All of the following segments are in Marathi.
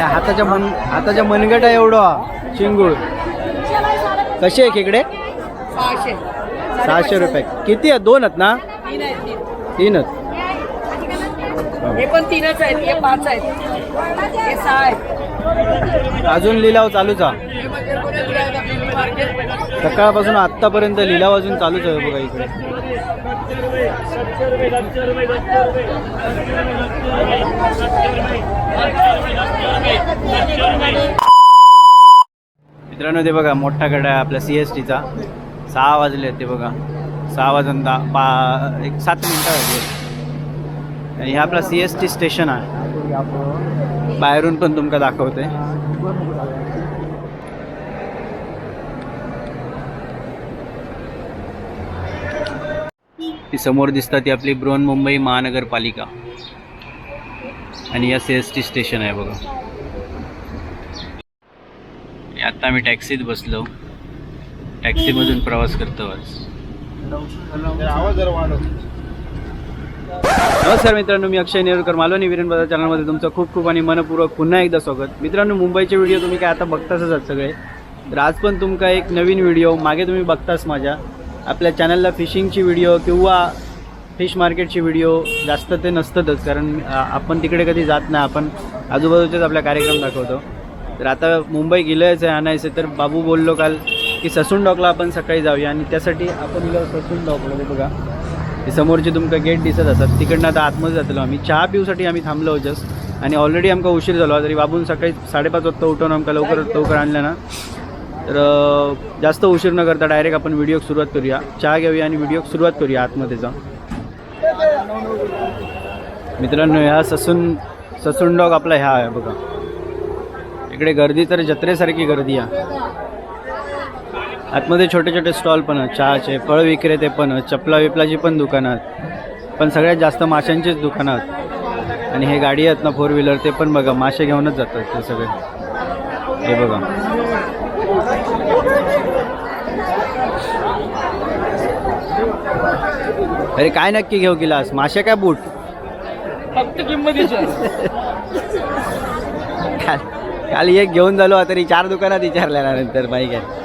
हाताच्या मन हाताच्या मनगटा एवढं चिंगूळ. कशी आहे खेकडे? सहाशे. रुपये. किती आहेत? दोन आहेत ना? तीन आहेत तीन. तीन आहेत. हे पण तीनच आहेत हे पाच आहेत. हे सहा आहेत. अजून लिलाव चालूच आहे. हे सकाळपासून आत्तापर्यंत लिलाव अजून चालूच आहे बघा इकडे. मित्रांनो ते बघा मोठा गडा आहे आपल्या सी एस टीचा सहा वाजले आहेत ते बघा. सहा वाजून दहा पा एक सात मिनटं वाजले आणि हे आपला सी एस टी स्टेशन आहे. बाहेरून पण तुमका दाखवते ती समोर दिसतात ती आपली बृहन्मुंबई महानगरपालिका. आणि या सी एस टी स्टेशन आहे बघा. आता मी टॅक्सीत बसलो. टॅक्सीमधून प्रवास करतो आज. नमस्कार मित्रांनो मी अक्षय नेरकर मालवणी. वीरेन बाजार चॅनलमध्ये तुमचं खूप खूप आणि मनपूर्वक पुन्हा एकदा स्वागत. मित्रांनो मुंबईचे व्हिडिओ तुम्ही काय आता बघताच आहात सगळे. तर आज पण तुमका एक नवीन व्हिडिओ मागे तुम्ही बघताच माझ्या. आपल्या चॅनलला फिशिंगची व्हिडिओ किंवा फिश मार्केटची व्हिडिओ जास्त ते नसतातच कारण आपण तिकडे कधी जात नाही. आपण आजूबाजूचेच आपला कार्यक्रम दाखवतो. तर आता मुंबई गेलं आणायचं. तर बाबू बोललो काल की ससून डॉकला आपण सकाळी जाऊया. आणि त्यासाठी आपण गेलो ससून डॉकला ते बघा. ते समोरचे तुमका गेट दिसत असतात. तिकडनं आता आतमध्ये जातलो आम्ही. चहा पिऊसाठी आम्ही थांबलो जस्ट आणि ऑलरेडी आमका उशीर झालो. तरी बाबून सकाळी साडेपाच वाजता उठवून आमका लवकर लवकर आणलं ना. तर जास्त उशीर न करता डायरेक्ट आपण व्हिडिओ सुरुवात करूया. चहा घेऊया आणि व्हिडिओ सुरुवात करूया आतमध्ये जाऊन. मित्रांनो ह्या ससून ससून डॉग आपला ह्या आहे बघा. इकडे गर्दी तर जत्रेसारखी गर्दी आहे. आतमध्ये छोटे छोटे स्टॉल पण आहेत चहाचे फळ विक्रेते पण आहेत चपला विपलाची पण दुकानं आहेत. पण सगळ्यात जास्त माशांचीच दुकानं आहेत. आणि हे गाडी आहेत ना फोर व्हीलर ते पण बघा मासे घेऊनच जातात ते सगळे. हे बघा. अरे काय नक्की घेऊ किलास मासे काय बूट? फक्त किंमतीचे. काल एक घेऊन झालो तरी चार दुकानात विचारल्या ना नंतर बाईक आहे.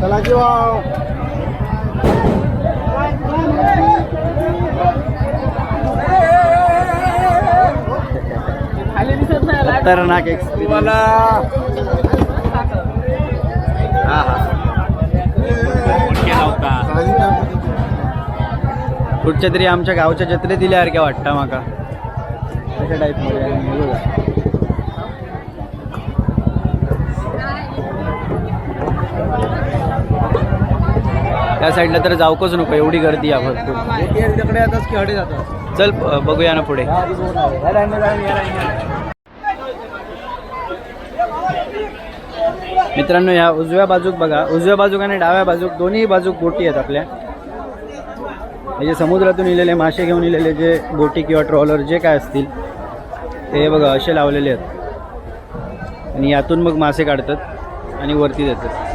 चला किंवा खाली दिसत नाही खतरनाक एक्सपिरियन्स हा हा. कुठच्या तरी आमच्या गावच्या जत्रे दिल्यासारख्या वाटतं माका. तशा टाईपमध्ये आणि हे बघा. त्या साईडला तर जाऊकच नको एवढी गर्दी आहे भरपूर. तिकडे जातात चल बघूया ना पुढे. मित्रांनो ह्या उजव्या बाजूक बघा उजव्या बाजूक आणि डाव्या बाजूक दोन्ही बाजूक बोटी आहेत आपल्या. म्हणजे समुद्रातून इलेले मासे घेऊन इलेले जे बोटी किंवा ट्रॉलर जे काय असतील ते बघा असे लावलेले आहेत. आणि यातून मग मासे काढतात आणि वरती देतात.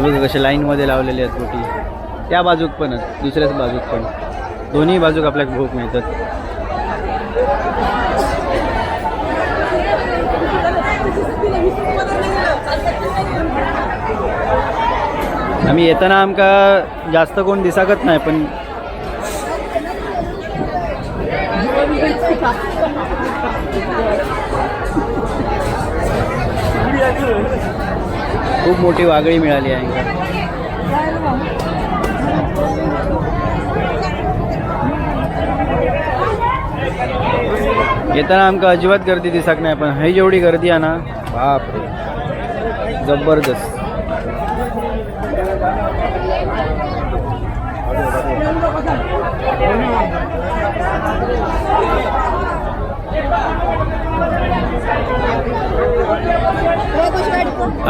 हे बघा कसे लाईनमध्ये लावलेले आहेत बोटी. त्या बाजूक पण आहेत दुसऱ्याच बाजूक पण. दोन्ही बाजूक आपल्याला भोग मिळतात. आम्ही येताना आमका जास्त कोण दिसाकत नाही पण खूप मोठी वागळी मिळाली आहे. येताना आमका अजिबात गर्दी दिसत नाही पण ही जेवढी गर्दी आहे ना बापरे. जबरदस्त.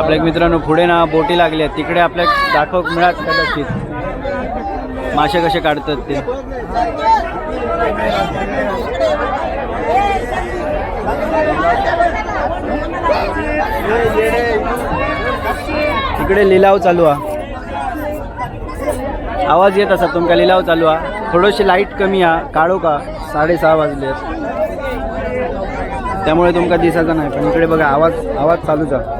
आपल्या मित्रांनो पुढे ना बोटी लागल्या तिकडे आपल्या दाखव मिळत कदाचित. मासे कसे काढतात ते. तिकडे लिलाव चालू आहे. आवाज येत असा तुमका लिलाव चालू आहे. थोडीशी लाइट कमी हा काढू का? साडेसहा वाजले त्यामुळे तुमका दिसायचा नाही पण इकडे बघा आवाज आवाज चालूच आहे.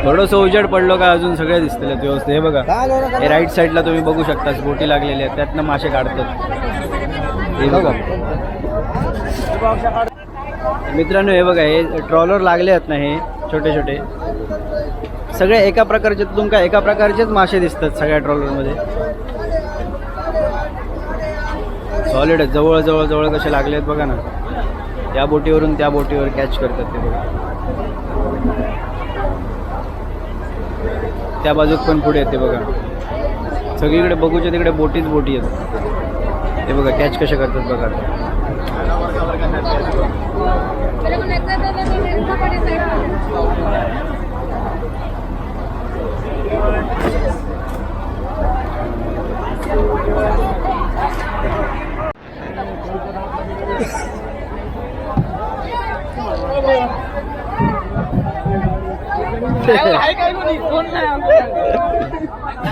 थोडंसं उजेड पडलो का अजून सगळे दिसतील व्यवस्थित. हे बघा हे राईट साईडला तुम्ही बघू शकता बोटी लागलेल्या आहेत त्यातनं मासे काढतात. हे बघा. मित्रांनो हे बघा हे ट्रॉलर लागले आहेत ना हे छोटे छोटे सगळे एका प्रकारचे तुमका एका प्रकारचेच मासे दिसतात सगळ्या ट्रॉलरमध्ये सॉलिड आहेत जवळ जवळ जवळ कसे लागले आहेत बघा ना. त्या बोटीवरून त्या बोटीवर कॅच करतात ते बघा. त्या बाजूक पण पुढे येते बघा. सगळीकडे बघूच्या तिकडे बोटीच बोटी आहेत. ते बघा कॅच कसे करतात बघा.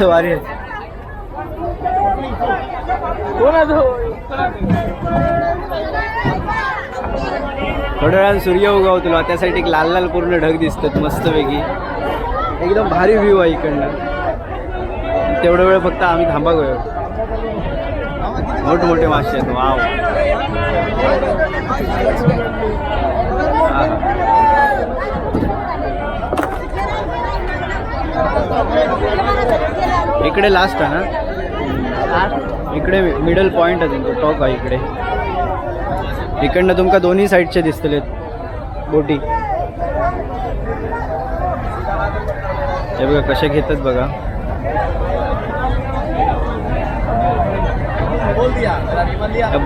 वारी. थोड्या सूर्य उगवतो त्यासाठी एक लाल लाल पूर्ण ढग दिसतात मस्तपैकी. एकदम भारी व्ह्यू आहे इकडनं. तेवढा वेळ फक्त आम्ही थांबा गयो मोठमोठे मासे आहेत. वाव. इकडे लास्ट आहे ना? इकडे मिडल पॉईंट आहे तुमचं टॉप आहे इकडे. इकडनं तुमका दोन्ही साईडचे दिसतलेत बोटी. हे बघा कसे घेतात बघा.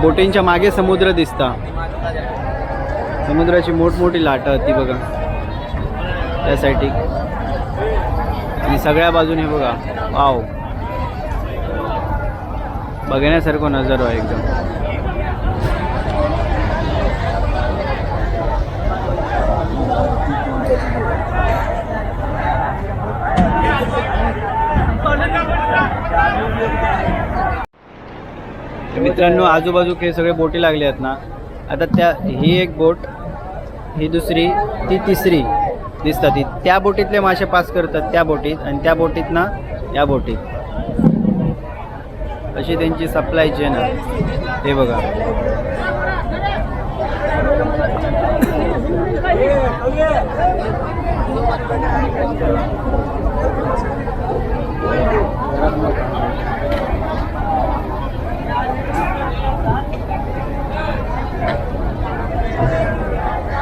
बोटींच्या मागे समुद्र दिसता. समुद्राची मोठमोठी लाट ती बघा त्यासाठी आणि सगळ्या बाजूने बघा. वाव बघण्यासारखं नजर आहे एकदम. मित्रांनो आजूबाजू हे सगळे बोटी लागले आहेत ना. आता त्या ही एक बोट ही दुसरी ती तिसरी. दिसतात. ती त्या बोटीतले मासे पास करतात त्या बोटीत आणि त्या बोटीत ना या बोटीत. अशी त्यांची सप्लाय चेन आहे. हे बघा.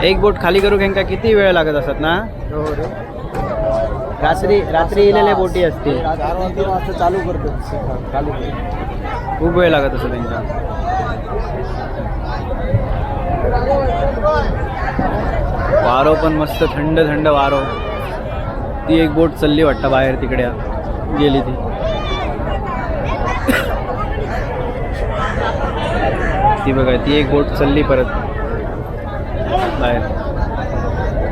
एक बोट खाली करू ह्यांका किती वेळ लागत असत ना? रात्री रात्री इलेल्या बोटी असते चालू करतो चालू खूप वेळ लागत असतो त्यांचा. वारो पण मस्त थंड थंड वारो. ती एक बोट चालली वाटतं बाहेर तिकडे. गेली ती. ती बघा ती एक बोट चालली परत. होत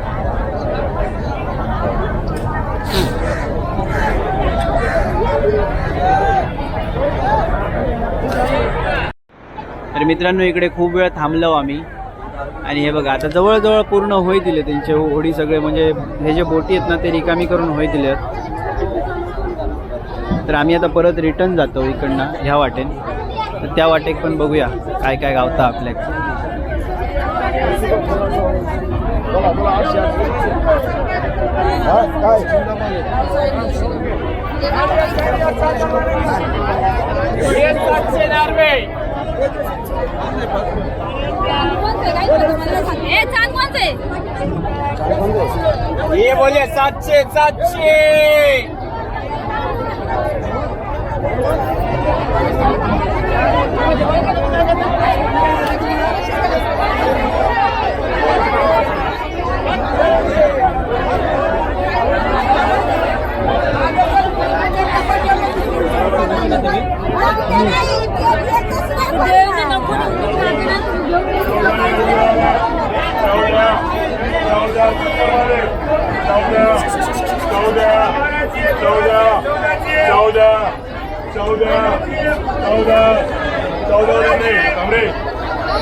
तर मित्रांनो इकडे खूप वेळ थांबलो आम्ही. आणि हे बघा आता जवळजवळ पूर्ण होई दिले त्यांचे होडी सगळे. म्हणजे हे जे बोटी आहेत ना ते रिकामी करून होई दिले तर आम्ही आता परत रिटर्न जातो इकडनं ह्या वाटेन तर त्या वाटेक पण बघूया काय काय गावतं आपल्याकडे. बोला बोला आठशे आठशे हा काय ए चांद कोणते चार कोणते ये बोले सातशे सातशे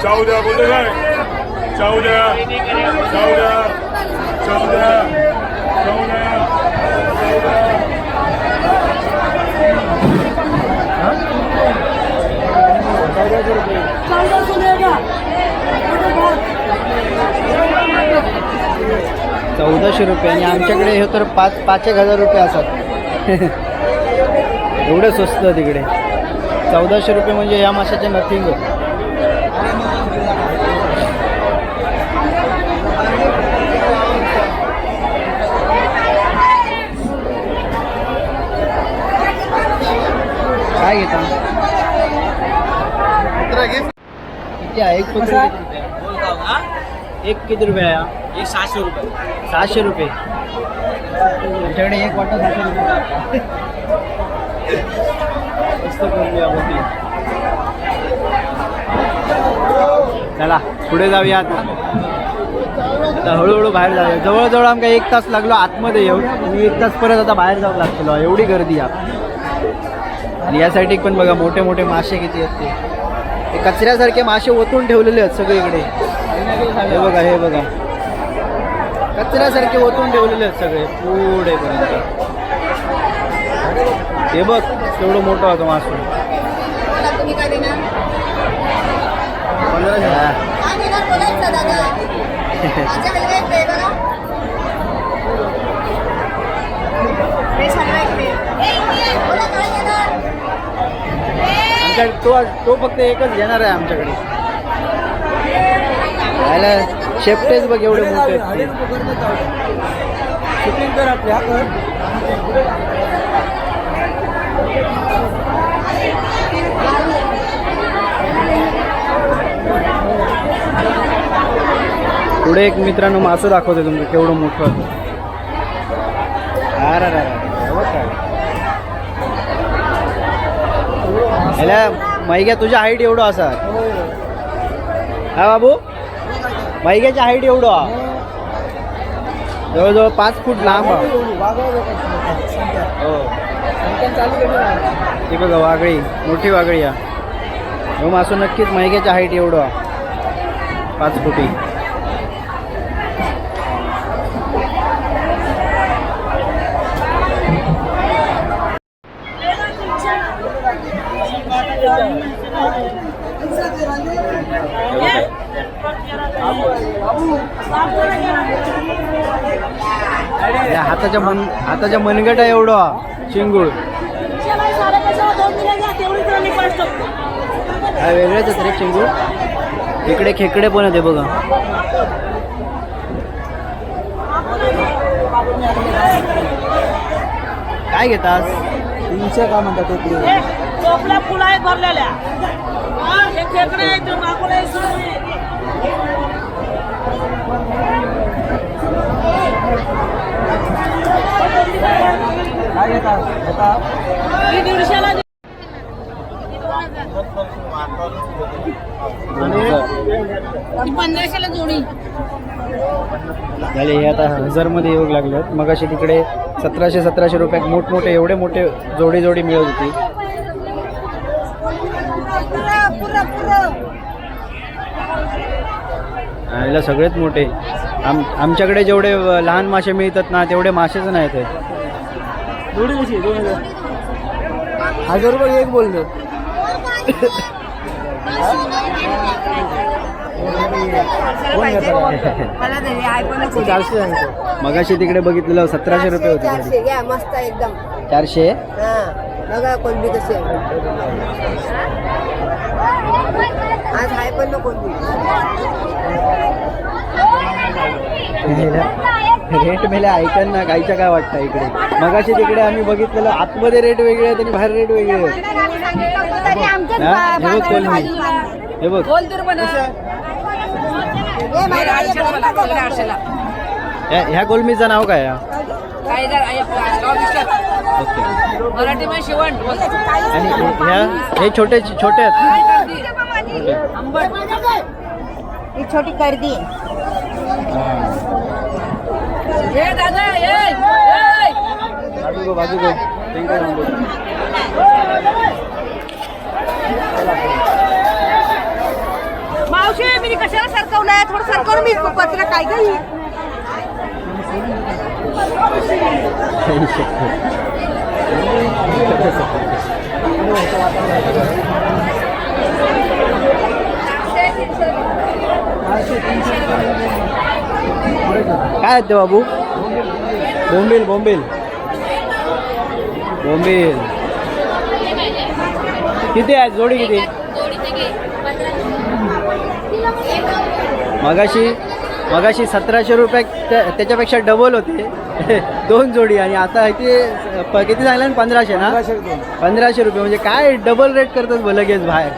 चौदा बोलतो काय चौदा चौदा चौदा चौदा चौदाशे रुपये चौदाशे रुपये आणि आमच्याकडे हे तर पाच पाच एक हजार रुपये असतात. एवढं स्वस्त तिकडे. चौदाशे रुपये म्हणजे या माशाचे नथिंग काय घेता? किती आहे? एक पत्र किती रुपये? एक किती रुपये आहे? एक सहाशे रुपये. सहाशे रुपये. आमच्याकडे एक वाटा सहाशे रुपये. मस्त चला पुढे जाऊया आता आता हळूहळू बाहेर जाऊया जवळजवळ आमका एक तास लागलो आतमध्ये येऊन. आणि एक तास परत आता बाहेर जाऊ लागतो एवढी गर्दी आहे. आणि या साईडीक पण बघा मोठे मोठे मासे किती आहेत ते. कचऱ्यासारखे मासे ओतून ठेवलेले आहेत सगळीकडे. हे बघा हे बघा. कचऱ्यासारखे ओतून ठेवलेले आहेत सगळे पुढे पर्यंत हे बघ तेवढं मोठं होतं देणार? पंधराशे काय देणार बोलायचं दादा माझ्याकडे काय आहे बघा हे छान वाटते बोला काय देणार आमच्या तो तो फक्त एकच घेणार आहे आमच्याकडे. यायला शेपटेच बघ एवढे मोठे. शूटिंग कर आपली कर. पुढे एक मित्रांनो मासं दाखवते तुमचं केवढं मोठं. अरे अरे अरे, हे बघ काय. ह्याला मैग्या तुझ्या हाईट एवढं असा. हा बाबू? मैग्याची हाईट एवढं. हा. जवळजवळ पाच फूट लांब हा. हो. ती बघा वागळी. मोठी वागळी या हो मासू नक्कीच मैग्याच्या हाईट एवढं पाच फुटी. हाताच्या मन हाताच्या मनगटा एवढं हा, चिंगूळ हा वेगळेच आहेत रे चिंगूळ इकडे खेकडे पण आहे बघा. काय घेतास? तीनशे का म्हणतात फुला भरलेल्या. खेकडे आहेत, ते मागून आहे, सोडून आहे. काय घेतात घेता ही दीडशेला दे- पंधराशेला जोडी. झाले हे आता हजारमध्ये येऊ लागलेत. मग अशी तिकडे सतराशे सतराशे रुपयात मोठमोठे एवढे मोठे जोडी जोडी मिळत होती. याला सगळेच मोठे. आम आमच्याकडे जेवढे लहान मासे मिळतात ना तेवढे मासेच नाहीत हे. जोडी कशी? दोन हजार. हजार रुपये एक बोलले. चारशे मगाशी तिकडे बघितलेलं सतराशे रुपये होते चारशे घ्या मस्त आहे एकदम. चारशे? हा. बघा कोणबी कशी आहे. आज आहे पण ना कोणबी रेट मेले ऐकन ना कायच्या काय वाटतं इकडे मगाशी तिकडे आम्ही बघितलेलं आतमध्ये रेट वेगळे आहेत आणि बाहेर रेट वेगळे आहेत हा? बघ कोलमी हे बघ ह्या कोलमीचं नाव काय. ओके. आणि ह्या हे छोटे छोटे आहेत छोटे. गर्दी. बाजू बाजू. मावशी मी कशाला सरकवलंय थोडं सरकवलं मी पत्र काय गई शक्य. काय आहेत ते बाबू? बोंबील बोंबील. बोंबील. किती आहेत? जोडी किती? मगाशी मगाशी सतराशे रुपये त्या- त्याच्यापेक्षा डबल होते. दोन जोडी आणि आता आहे ते किती सांगलं ना पंधराशे ना? पंधराशे रुपये. म्हणजे काय डबल रेट करतात लगेच बाहेर?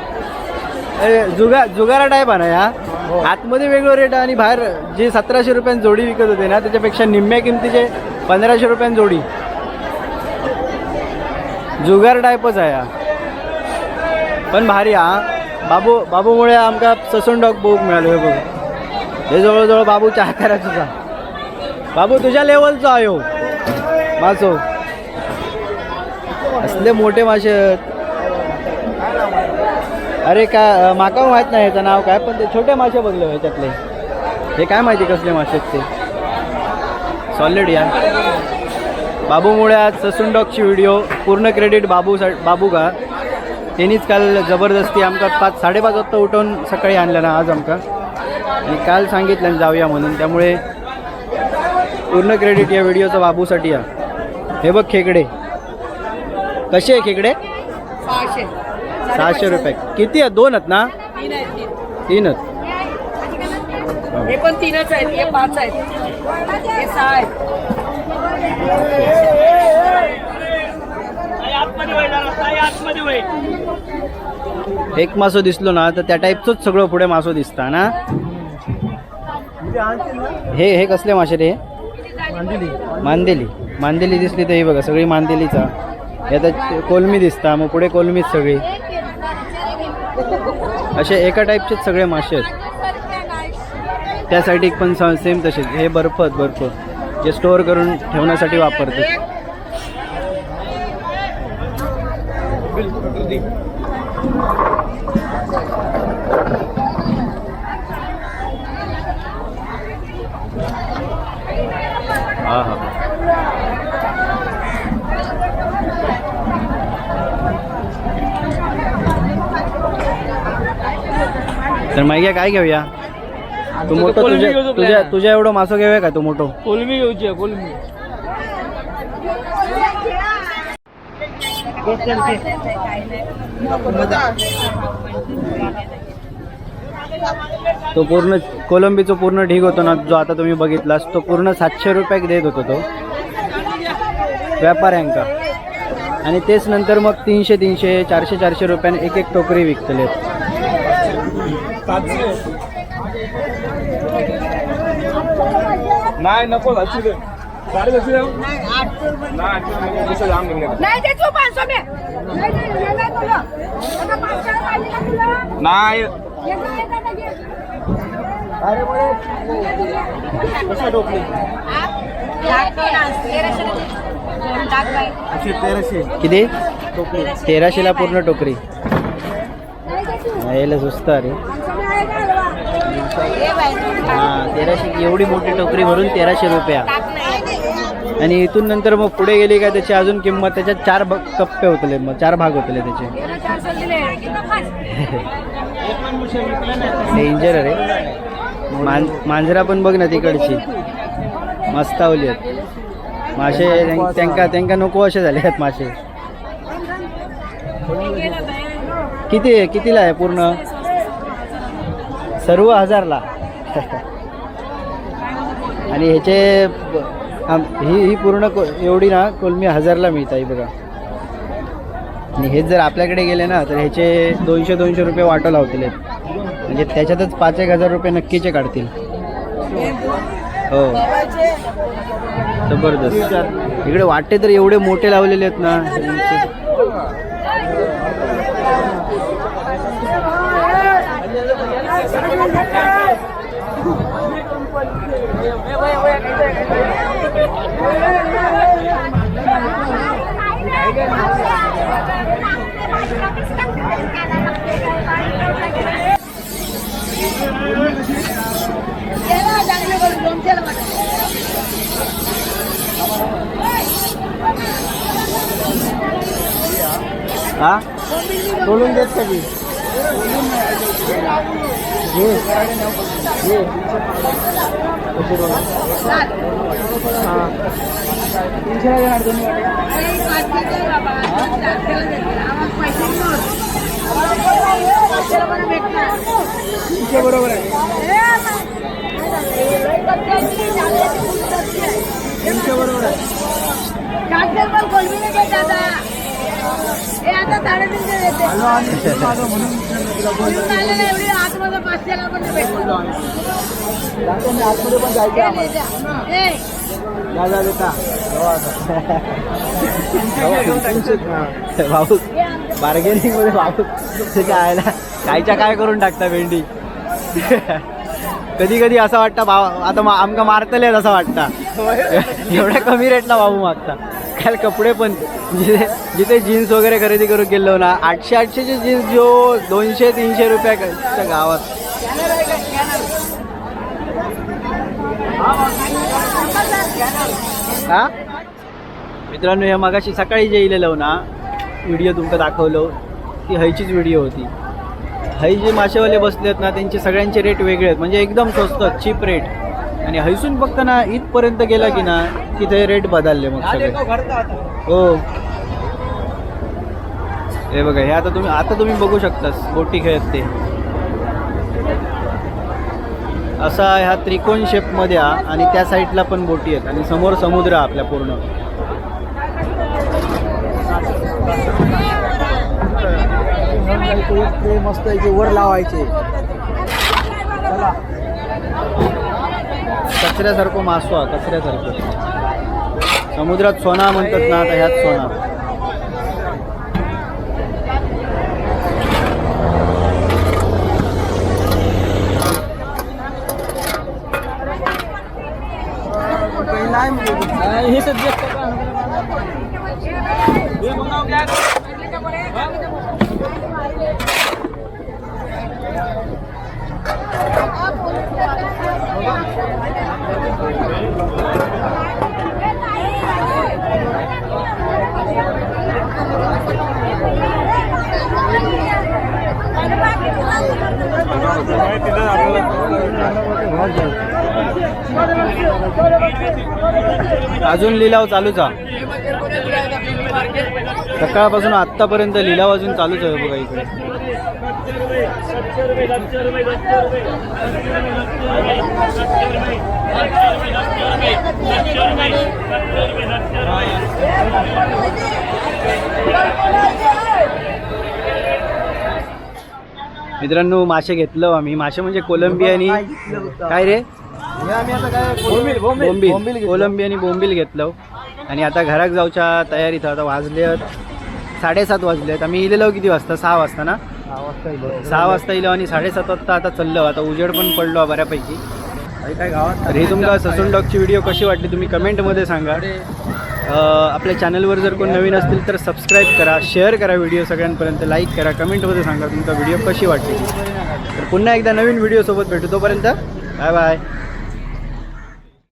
अरे, जुगा जुगारा टाईप आहे ना या. हो. आतमध्ये वेगळं रेट आणि बाहेर जे सतराशे रुपयान जोडी विकत होते ना त्याच्यापेक्षा निम्म्या किमतीचे पंधराशे रुपयान जोडी. जुगार टाईपच आहे हा. पण भारी हा. बाबू बाबूमुळे आमका ससून डॉग बुक मिळालो हे बघ. हे जवळजवळ बाबू चहा करायचा बाबू तुझ्या लेवलचा आहे हो. मासो. असले मोठे मासे आहेत. अरे का माका माहीत नाही याचं नाव काय पण ते छोटे मासे बघले ह्याच्यातले हे काय माहिती कसले मासे आहेत ते? सॉलिड या. बाबूमुळे आज ससून डॉगची व्हिडिओ पूर्ण क्रेडिट बाबू बाबू का त्यांनीच काल जबरदस्ती आमका पाच साडेपाच वाजता उठवून सकाळी आणलं ना आज आमका. आणि काल सांगितलं जाऊया म्हणून. त्यामुळे पूर्ण क्रेडिट या व्हिडिओचं बाबूसाठी या. हे बघ खेकडे. कसे आहे खेकडे? सहाशे. सहाशे रुपये. किती आहेत? दोन आहेत ना? तीन आहेत तीन. तीन आहेत. हे पण तीनच आहेत हे पाच आहेत. हे सहा आहेत. एक मासो दिसलो ना तर त्या टाईपचंच सगळं पुढे मासो दिसता ना? हे हे कसले मासे रे? मांदेली. मांदेली दिसली तर ही बघा सगळी मांदेलीचा. हे आता कोलमी दिसता मग पुढे कोलमीच सगळी. असे एका टाईपचेच सगळे मासे आहेत. त्यासाठी पण सेम तसेच. हे बर्फ आहेत बर्फ जे स्टोअर करून ठेवण्यासाठी वापरतात हा हा तर माहिती काय घेऊया? तू मोठं तुझ्या तुझ्या तुझ्या एवढं मासो घेऊया का तू मोठं? कोलमी घेऊची कोलमी तो पूर्ण कोलंबीचा पूर्ण ढीग होतो ना जो आता तुम्ही बघितलास तो पूर्ण सातशे रुपयाक देत होतो तो. व्यापाऱ्यांका. आणि तेच नंतर मग तीनशे तीनशे चारशे चारशे रुपयाने एक एक टोकरी विकतले नाही नको सातशे दे. साडे सातशे देऊ नाही नाही ते पाचशे नाही. अरे तेराशे. किती? तेराशेला पूर्ण टोकरी. यायला सुस्त अरे पाचशे में आहे का हलवा? हां तेराशे एवढी मोठी टोकरी भरून तेराशे रुपया. आणि इथून नंतर मग पुढे गेली काय त्याची अजून किंमत त्याच्यात चार कप्पे होतले मग चार भाग होतले त्याचे. डेंजर अरे मां मांजरा पण बघ ना तिकडची. मस्तावली आहेत. मासे त्यांका त्यांका नको असे झाले आहेत मासे. किती आहे कितीला आहे पूर्ण? सर्व हजारला आणि ह्याचे आम- ही ही पूर्ण को एवढी ना कोलमी हजारला मिळत आहे बघा. आणि हेच जर आपल्याकडे गेले ना तर ह्याचे दोनशे दोनशे रुपये वाटं लावतील म्हणजे त्याच्यातच पाच एक हजार रुपये नक्कीचे काढतील. हो. जबरदस्त. इकडे वाटे तर एवढे मोठे लावलेले आहेत ना. हा बोलून देत कधी अरे, पाचशे द्या बाबा. चारशेला देते. आम्हाला पैसे नव्हते. आम्हाला पाचशेला पण भेटणार. हे आता. लय कच्ची आहे ती, चांगल्याची फुल कच्ची आहे. चारशे पण कोलमी नाही देत आता. हे आता साडेतीनशे देते. म्हणून आलेलं एवढी आतमध्ये पाचशेला पण नाही भेटणार. हे नाही द्या. हे. भाऊ बार्गेनिंगमध्ये भाऊ ते काय ना कायच्या काय करून टाकता भेंडी कधी कधी असं वाटतं भाऊ आता मा- आमका मारतलेच असं वाटतं एवढ्या कमी रेटला भाऊ मागता काल कपडे पण जिथे जिथे जीन्स वगैरे खरेदी करून गेलो ना आठशे आठशेचे जीन्स जो दोनशे तीनशे रुपयाच्या गावात हा मित्रांनो या मागाशी सकाळी जे इलेलो ना व्हिडिओ तुमका दाखवलो ती हयचीच व्हिडिओ होती. हय जे मासेवाले बसलेत ना त्यांचे सगळ्यांचे रेट वेगळे आहेत. म्हणजे एकदम स्वस्त चीप रेट आणि हैसून फक्त ना इथपर्यंत गेला की ना तिथे रेट बदलले मग सगळे. हो. हे बघा हे आता तुम्ही आता तुम्ही बघू शकतास बोटी खेळत ते. असा ह्या त्रिकोण शेपमध्ये आणि त्या साईडला पण बोटी आहेत. आणि समोर समुद्र आपल्या पूर्ण. मस्त वर लावायचे. कचऱ्यासारखं मासो कचऱ्यासारखं. समुद्रात सोना म्हणतात ना आता ह्यात सोना हे सब्जेक्ट अजून लिलाव चालूच. आहे सकाळपासून आत्तापर्यंत लिलाव अजून चालूच आहे बघा इकडे. मित्रांनो मासे घेतलं आम्ही. मासे म्हणजे कोलंबियानी. आणि काय रे? बोंबील कोलंबी आणि बोंबील घेतलं. आणि आता घरात जाऊच्या तयारीत आता वाजले साडेसात वाजले आहेत. आम्ही इलेलो किती वाजता? सहा वाजता ना? सहा वाजता इलो आणि साडेसात वाजता आता चाललो. आता उजेड पण पडलो बऱ्यापैकी. काय गावात? तर ही तुमका ससून डॉगची व्हिडिओ कशी वाटली तुम्ही कमेंटमध्ये सांगा. आपल्या चॅनलवर जर कोण नवीन असतील तर सबस्क्राईब करा शेअर करा व्हिडिओ सगळ्यांपर्यंत लाईक करा कमेंटमध्ये सांगा तुमचा व्हिडिओ कशी वाटली. तर पुन्हा एकदा नवीन व्हिडिओसोबत भेटू तोपर्यंत बाय बाय.